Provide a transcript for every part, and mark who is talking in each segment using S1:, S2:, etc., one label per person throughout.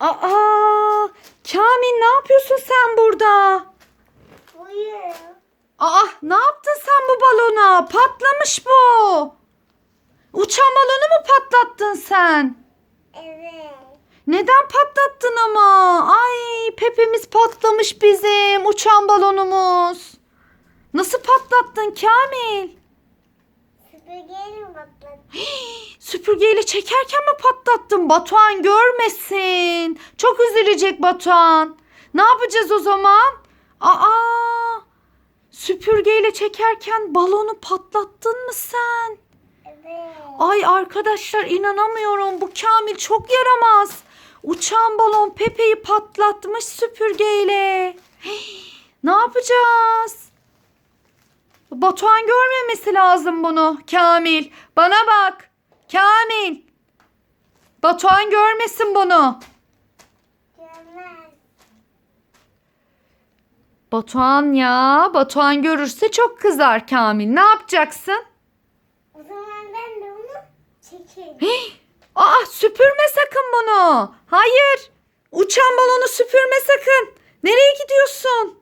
S1: Aa, Kamil ne yapıyorsun sen burada?
S2: Buyur.
S1: Aa, ne yaptın sen bu balona? Patlamış bu. Uçan balonu mu patlattın sen?
S2: Evet.
S1: Neden patlattın ama? Ay, pepemiz patlamış bizim uçan balonumuz. Nasıl patlattın Kamil?
S2: Süpürgeyle patladı.
S1: Süpürgeyle çekerken mi patlattın? Batuhan görmesin. Çok üzülecek Batuhan. Ne yapacağız o zaman? Aa! Süpürgeyle çekerken balonu patlattın mı sen?
S2: Evet.
S1: Ay arkadaşlar inanamıyorum. Bu Kamil çok yaramaz. Uçan balon Pepe'yi patlatmış süpürgeyle. Hey, ne yapacağız? Batuhan görmemesi lazım bunu. Kamil. Bana bak. Kamil. Batuhan görmesin bunu.
S2: Görmez.
S1: Batuhan ya. Batuhan görürse çok kızar Kamil. Ne yapacaksın?
S2: O zaman ben de onu çekeyim.
S1: Hey, Aa süpürme sakın bunu. Hayır. Uçan balonu süpürme sakın. Nereye gidiyorsun?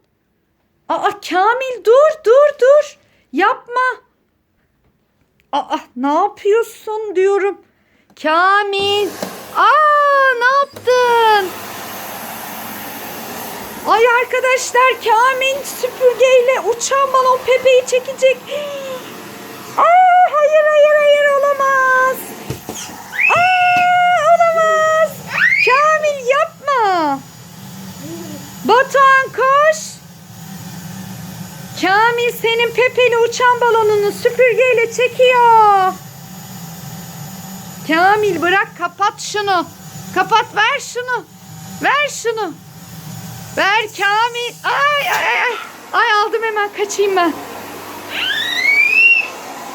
S1: Aa Kamil dur dur dur. Aa ne yapıyorsun diyorum. Kamil. Aa ne yaptın? Ay arkadaşlar Kamil süpürgeyle uçan balon Pepe'yi çekecek. Aa hayır hayır hayır olamaz. Aa, olamaz. Kamil yapma. Batuhan koş. Kamil senin Pepe'li uçan balonunu süpürgeyle çekiyor. Kamil bırak kapat şunu. Kapat ver şunu. Ver şunu. Ver Kamil. Ay ay ay. Ay aldım hemen kaçayım ben.